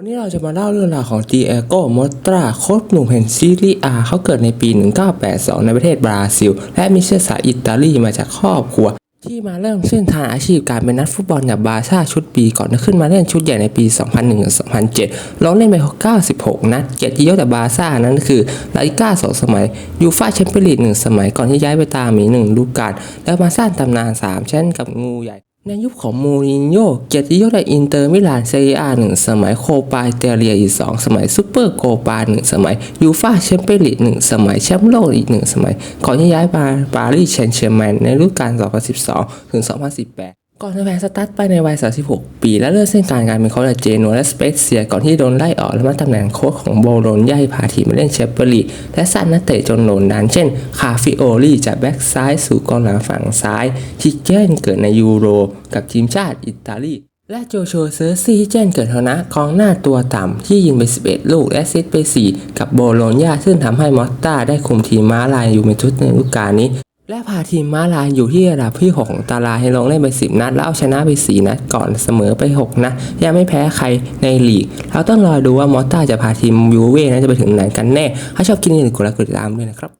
วันนี้เราจะมาเล่าเรื่องราวของ d ีเอโกมอตราโค้ชหนุ่มแห่งซีรีอาเขาเกิดในปี 1982 ในประเทศบราซิล และมีเชื้อสายอิตาลีมาจากครอบครัว ที่มาเริ่มเส้นทางอาชีพการเป็นนักฟุตบอลกับบาร์ซ่าชุดปีก่อนจะขึ้นมาเล่นชุดใหญ่ในปี 2001-2007 ลงเล่นไป 96 นัด เกียรติยศแต่บาร์ซ่านั้นคือลาลิก้าสองสมัย ยูฟ่าแชมเปี้ยนลีกหนึ่งสมัยก่อนที่ย้ายไปตามหมีหนึ่งฤดูกกาลแล้วมาสร้างตำนานสามแชมป์กับงูใหญ่ ในยุคของมูรินโญ่เกียรติยศในอินเตอร์มิลานเซียอาหนึ่งสมัยโคปาเตเลียอีกสองสมัยซูเปอร์โคปาหนึ่งสมัยยูฟ่าแชมเปี้ยนลีกหนึ่งสมัยแชมป์โลกอีกหนึ่งสมัยก่อนที่ย้ายมาปารีสแซงต์แชร์แมนในฤดูกาล 2012 ถึง 2018 ก่อนจะแพ้สตาร์ทไปในวัย 36 ปี และเลิกเส้นการงานเป็นโค้ชกับเจโนและสเปซเซีย ก่อนที่โดนไล่ออกและมาตำแหน่งโค้ชของโบโลญญาให้พาทีมาเล่นแชมเปี้ยนลีกและสร้านักเตะจนโด่งดังเช่น คาฟิโอลีจากแบ็กซ้ายสู่กองหลังฝั่งซ้ายที่แจ้งเกิดในยูโร กับทีมชาติอิตาลีและโจโชเซอร์ซี่ที่แจ้งเกิดฐานะกองหน้าตัวต่ำ ที่ยิงไป 11 ลูกและแอสซิสต์ไป 4 กับโบโลญญาซึ่งทำให้มอตตาได้คุมทีมม้าลายยูเวนตุสในฤดูกาลนี้ และพาทีมมาลายอยู่ที่ระดับที่ 6 ของตารางให้ลงเล่นไป 10 นัด แล้วเอาชนะไป 4 นัดก่อนเสมอไป 6นัดยังไม่แพ้ใครในลีก เราต้องรอดูว่ามอต้าจะพาทีมยูเว่นั้นจะไปถึงไหนกันแน่ ถ้าชอบคลิปนี้อย่าลืมกดไลค์กดติดตามด้วยนะครับ